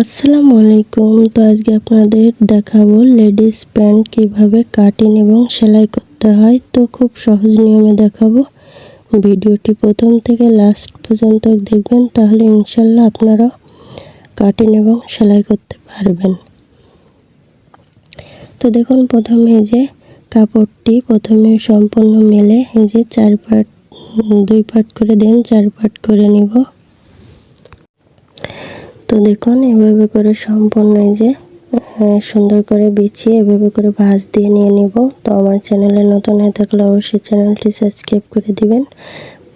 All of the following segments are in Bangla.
আসসালামু আলাইকুম। তো আজকে আপনাদের দেখাবো লেডিস প্যান্ট কীভাবে কাটিং এবং সেলাই করতে হয়। তো খুব সহজ নিয়মে দেখাবো। ভিডিওটি প্রথম থেকে লাস্ট পর্যন্ত দেখবেন, তাহলে ইনশাল্লাহ আপনারা কাটিং এবং সেলাই করতে পারবেন। তো দেখুন, প্রথমে যে কাপড়টি প্রথমে সম্পূর্ণ মেলে, এই যে চার পাট, দুই পাট করে দেন, চার পাট করে নিব। তো দেখুন, এভাবে করে সম্পূর্ণ এই যে সুন্দর করে বিছিয়ে এভাবে করে ভাঁজ দিয়ে নিয়ে নিব। তো আমার চ্যানেলে নতুন হয়ে থাকলে অবশ্যই চ্যানেলটি সাবস্ক্রাইব করে দিবেন,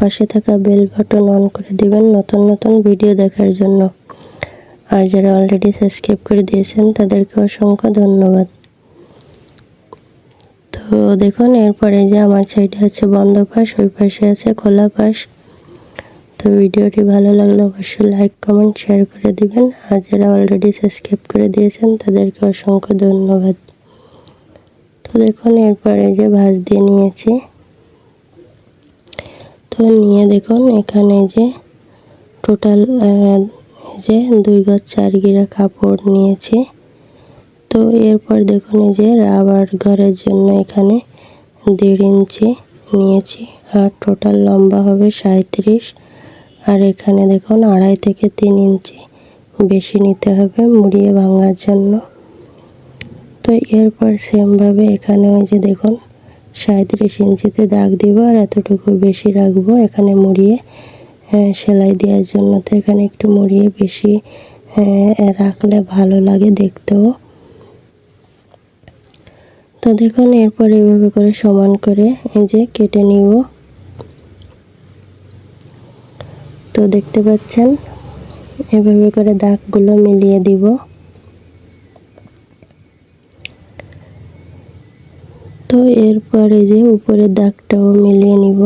পাশে থাকা বেল বাটন অন করে দিবেন নতুন নতুন ভিডিও দেখার জন্য। আর যারা অলরেডি সাবস্ক্রাইব করে দিয়েছেন, তাদেরকে অসংখ্য ধন্যবাদ। তো দেখুন, এরপরে যে আমার সাইডে আছে বন্ধ পাশ, ওই পাশে আছে খোলা পাশ। তো ভিডিওটি ভালো লাগলে অবশ্যই লাইক কমেন্ট শেয়ার করে দিবেন। আর যারা অলরেডি সাবস্ক্রাইব করে দিয়েছেন, তাদেরকে অসংখ্য ধন্যবাদ। তো দেখুন, এরপরে যে ভাঁজ দিয়ে নিয়েছি। তো নিয়ে দেখুন, এখানে যে টোটাল যে দুই গজ চার গিরা কাপড় নিয়েছি। তো এরপর দেখুন, এই যে রাবার ঘরের জন্য এখানে দেড় ইঞ্চি নিয়েছি। আর টোটাল লম্বা হবে সাঁত্রিশ আর এখানে দেখুন আড়াই থেকে তিন ইঞ্চি বেশি নিতে হবে মুড়িয়ে ভাঙার জন্য। তো এরপর সেমভাবে এখানে ওই যে দেখুন সাঁত্রিশ ইঞ্চিতে দাগ দিব আর এতটুকু বেশি রাখব এখানে মুড়িয়ে আহ, সেলাই দেওয়ার জন্য। তো এখানে একটু মুড়িয়ে বেশি আহ, রাখলে ভালো লাগে দেখতেও। তো দেখুন এরপর এইভাবে করে সমান করে এই যে কেটে নিব। তো দেখতে পাচ্ছেন? এভাবে করে দাগগুলো মিলিয়ে দিব। তো এরপরে যে উপরের দাগটাও মিলিয়ে নিব।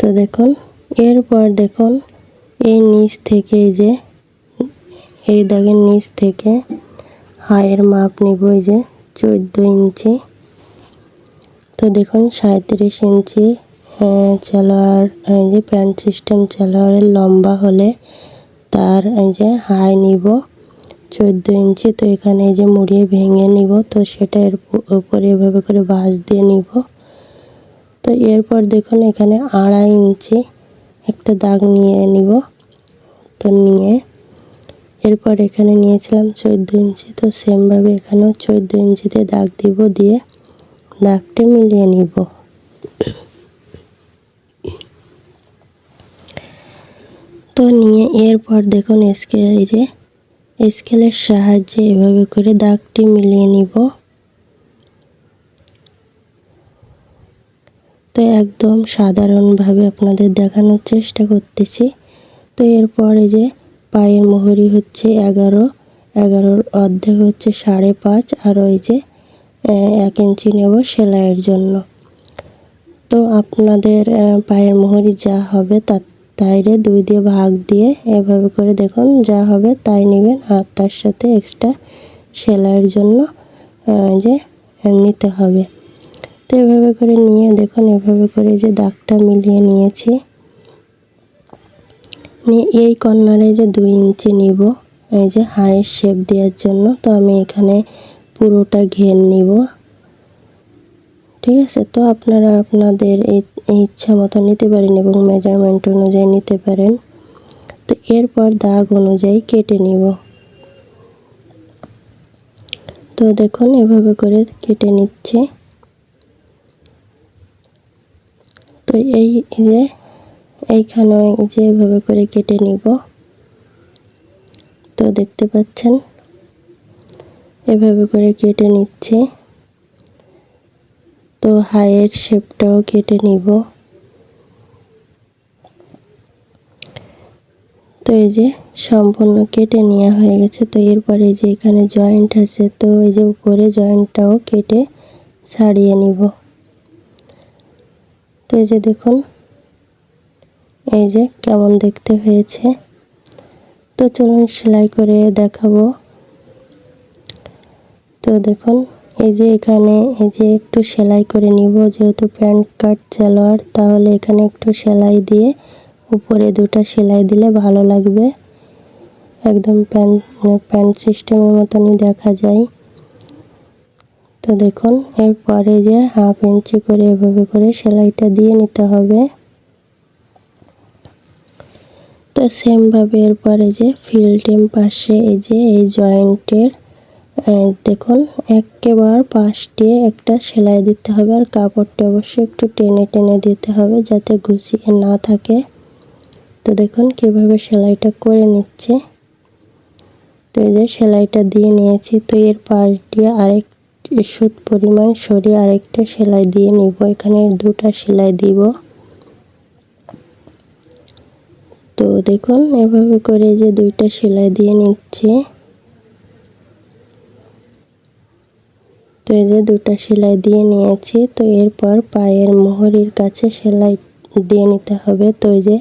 তো দেখুন, এরপর দেখুন, এই নিচ থেকে যে, এই দাগের নিচ থেকে হায়ের মাপ নিব এই যে চোদ্দ ইঞ্চি। তো দেখুন সাঁত্রিশ ইঞ্চি চালোয়ার এই যে প্যান্ট সিস্টেম চালোয়ারের লম্বা হলে তার এই যে হাই নিব। চোদ্দ ইঞ্চি, তো এখানে এই যে মুড়িয়ে ভেঙে নিব, তো সেটা এর উপ- উপরে এভাবে করে বাঁশ দিয়ে নিব। তো এরপর দেখুন এখানে আড়াই ইঞ্চি একটা দাগ নিয়ে নিব, তো নিয়ে। এরপর এখানে নিয়েছিলাম চোদ্দ ইঞ্চি, তো সেমভাবে এখানেও চোদ্দ ইঞ্চিতে দাগ দিব দিয়ে দাগটি মিলিয়ে নিব। তো নিয়ে এরপর দেখুন স্কেল এই যে স্কেলের সাহায্যে এভাবে করে দাগটি মিলিয়ে নিব। তো একদম সাধারণভাবে আপনাদের দেখানোর চেষ্টা করতেছি। তো এরপর এই যে পায়ের মোহরি হচ্ছে এগারো, এগারোর অর্ধেক হচ্ছে সাড়ে পাঁচ, আর ওই যে এক ইঞ্চি নেব সেলাইয়ের জন্য। তো আপনাদের পায়ের মোহরি যা হবে তার তাইরে দুই দিয়ে ভাগ দিয়ে এভাবে করে দেখুন, যা হবে তাই নেবেন। আর তার সাথে এক্সট্রা সেলাইয়ের জন্য যে নিতে হবে। তো এভাবে করে নিয়ে দেখুন, এভাবে করে যে দাগটা মিলিয়ে নিয়েছি। নিয়ে এই কর্নারে যে দুই ইঞ্চি নিব, এই যে হাইয়ের শেপ দেওয়ার জন্য, তো আমি এখানে পুরোটা ঘের নিব। ঠিক আছে? তো আপনারা আপনাদের এই ইচ্ছা মতো নিতে পারেন এবং মেজারমেন্ট অনুযায়ী নিতে পারেন। তো এরপর দাগ অনুযায়ী কেটে নিব। তো দেখুন, এভাবে করে কেটে নিচ্ছে। তো এই যে এইখানেও এই যে এভাবে করে কেটে নিব। তো দেখতে পাচ্ছেন, এভাবে করে কেটে নিচ্ছে। তো হাইয়ের শেপটাও কেটে নিব। তো এই যে সম্পূর্ণ কেটে নেওয়া হয়ে গেছে। তো এরপরে যে এখানে জয়েন্ট আছে, তো এই যে উপরে জয়েন্টটাও কেটে ছাড়িয়ে নিব। তো এই যে দেখুন, এই যে কেমন দেখতে হয়েছে। তো চলুন সেলাই করে দেখাবো। তো দেখুন এই যে এখানে, এই যে একটু সেলাই করে নিব, যেহেতু প্যান্ট কাট সালোয়ার, তাহলে এখানে একটু সেলাই দিয়ে উপরে দুটো সেলাই দিলে ভালো লাগবে। একদম প্যান্ট প্যান্ট সিস্টেমের মতনই দেখা যায়। তো দেখুন, এরপরে যে হাফ ইঞ্চি করে এভাবে করে সেলাইটা দিয়ে নিতে হবে। তো সেমভাবে এরপরে যে ফিল্টিম পাশে এই যে, এই জয়েন্টের দেখুন, একেবার পাশ দিয়ে একটা সেলাই দিতে হবে আর কাপড়টা অবশ্যই একটু টেনে টেনে দিতে হবে যাতে গুছিয়ে না থাকে। তো দেখুন কীভাবে সেলাইটা করে নিচ্ছে। তো এই যে সেলাইটা দিয়ে নিয়েছি, তো এর পাশ দিয়ে আরেক সুদ পরিমাণ সরিয়ে আরেকটা সেলাই দিয়ে নিব। এখানে দুটা সেলাই দিব। তো দেখুন, এভাবে করে যে দুইটা সেলাই দিয়ে নিচ্ছে। তো এই যে দুটা সেলাই দিয়ে নিয়েছি, তো এরপর পায়ের মোহরির কাছে সেলাই দিয়ে নিতে হবে। তো এই যে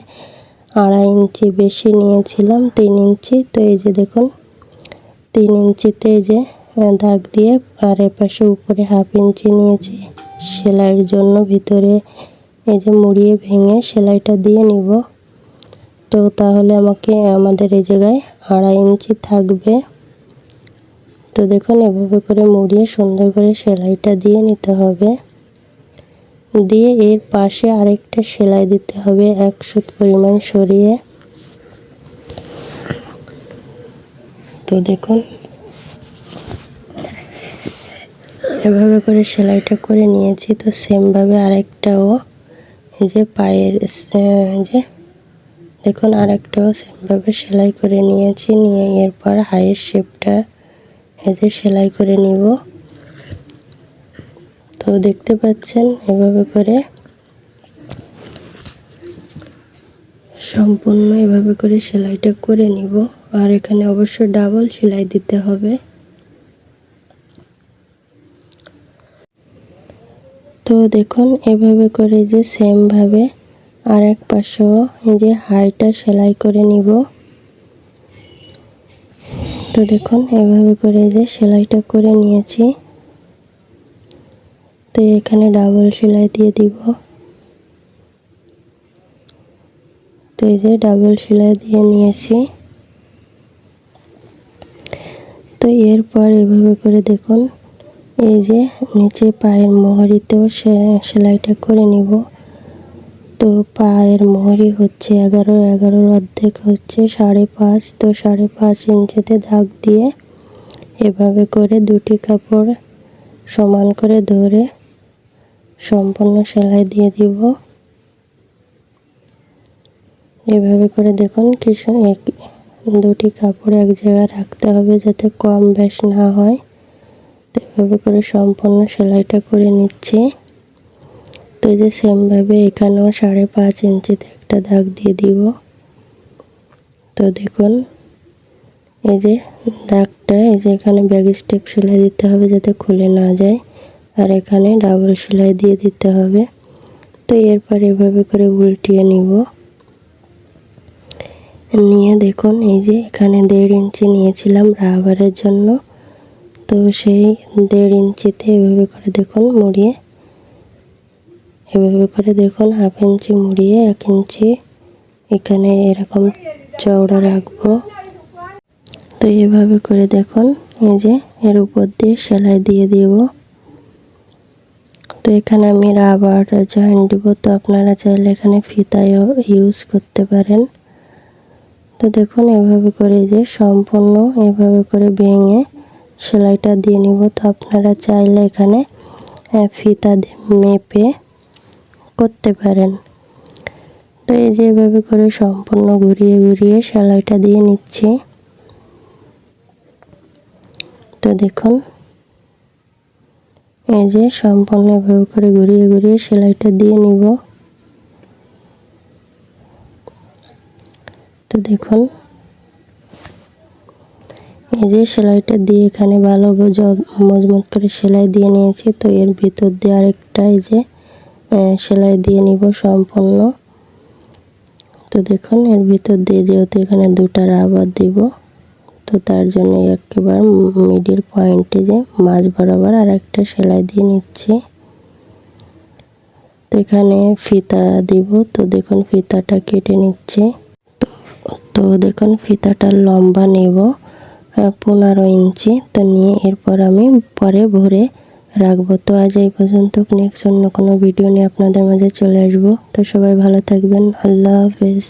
আড়াই ইঞ্চি বেশি নিয়েছিলাম, তিন ইঞ্চি। তো এই যে দেখুন, তিন ইঞ্চিতে এই যে দাগ দিয়ে আর এপাশে উপরে হাফ ইঞ্চি নিয়েছি। সেলাইয়ের জন্য ভিতরে এই যে মুড়িয়ে ভেঙে সেলাইটা দিয়ে নিব। তো তাহলে আমাকে, আমাদের এই জায়গায় আড়াই ইঞ্চি থাকবে। তো দেখুন, এভাবে করে মুড়িয়ে সুন্দর করে সেলাইটা দিয়ে নিতে হবে। দিয়ে এর পাশে আরেকটা সেলাই দিতে হবে এক সুত পরিমাণ সরিয়ে। তো দেখুন, এভাবে করে সেলাইটা করে নিয়েছি। তো সেমভাবে আরেকটাও, এই যে পায়ের যে, দেখুন, আরেকটাও সেমভাবে সেলাই করে নিয়েছি। নিয়ে এরপর হাইয়ের শেপটা যে সেলাই করে নিব। তো দেখতে পাচ্ছেন এভাবে করে সম্পূর্ণ এভাবে করে সেলাইটা করে নিব। আর এখানে অবশ্য ডাবল সেলাই দিতে হবে। তো দেখুন এভাবে করে যে সেমভাবে আর এক পাশেও যে হাইটা সেলাই করে নিব। তো দেখুন, এভাবে করে যে সেলাইটা করে নিয়েছি। তো এখানে ডাবল সেলাই দিয়ে দিব। তো এই যে ডাবল সেলাই দিয়ে নিয়েছি। তো এরপর এভাবে করে দেখুন, এই যে নিচে পায়ের মোহরিতেও সেলাইটা করে নিব। তো পায়ের মোহরি হচ্ছে, এগারো, এগারোর অর্ধেক হচ্ছে সাড়ে পাঁচ। তো সাড়ে পাঁচ ইঞ্চিতে দাগ দিয়ে এভাবে করে দুটি কাপড় সমান করে ধরে সম্পূর্ণ সেলাই দিয়ে দিব। এভাবে করে দেখুন কিছু দুটি কাপড় এক জায়গায় রাখতে হবে যাতে কম বেশ না হয়। তো এভাবে করে সম্পূর্ণ সেলাইটা করে নিচ্ছি। তো এই যে সেমভাবে এখানেও সাড়ে পাঁচ ইঞ্চিতে একটা দাগ দিয়ে দিব। তো দেখুন, এই যে দাগটা, এই যে এখানে ব্যাগ স্টেপ সেলাই দিতে হবে যাতে খুলে না যায়। আর এখানে ডাবল সেলাই দিয়ে দিতে হবে। তো এরপর এভাবে করে উল্টিয়ে নিব। নিয়ে দেখুন, এই যে এখানে দেড় ইঞ্চি নিয়েছিলাম রাবারের জন্য। তো সেই দেড় ইঞ্চিতে এভাবে করে দেখুন মুড়িয়ে এভাবে করে দেখুন হাফ ইঞ্চি মুড়িয়ে এক ইঞ্চি এখানে এরকম চওড়া রাখব। তো এভাবে করে দেখুন, এই যে এর উপর দিয়ে সেলাই দিয়ে দিব। তো এখানে আমি রাবার জয়েন্ট দিব, তো আপনারা চাইলে এখানে ফিতায়ও ইউজ করতে পারেন। তো দেখুন, এভাবে করে যে সম্পূর্ণ এভাবে করে ভেঙে সেলাইটা দিয়ে নিব। তো আপনারা চাইলে এখানে ফিতা মেপে করতে পারেন। তো এই যে এভাবে করে সম্পূর্ণ ঘুরিয়ে ঘুরিয়ে সেলাইটা দিয়ে নিচ্ছি। তো দেখুন, এই যে সম্পূর্ণ এভাবে করে ঘুরিয়ে ঘুরিয়ে সেলাইটা দিয়ে নিব। তো দেখুন, এই যে সেলাইটা দিয়ে এখানে ভালো মজবুত করে সেলাই দিয়ে নিয়েছি। তো এর ভিতর দিয়ে আরেকটা এই যে সেলাই দিয়ে নিব সম্পূর্ণ। তো দেখুন, এর ভিতর দিয়ে যেহেতু এখানে দুটা রাবার দিব, তো তার জন্য একেবারে মিডিল পয়েন্টে যে মাঝ বরাবর আর একটা সেলাই দিয়ে নিচ্ছি। তো এখানে ফিতা দিব, তো দেখুন ফিতাটা কেটে নিচ্ছে। তো দেখুন, ফিতাটা লম্বা নেব পনেরো ইঞ্চি, তো নিয়ে এরপর আমি পরে ভরে রাখব। তো আজ এই পর্যন্ত নেক্সট অন্য কোনো ভিডিও নিয়ে আপনাদের মাঝে চলে আসব। তো সবাই ভালো থাকবেন। আল্লাহ হাফেজ।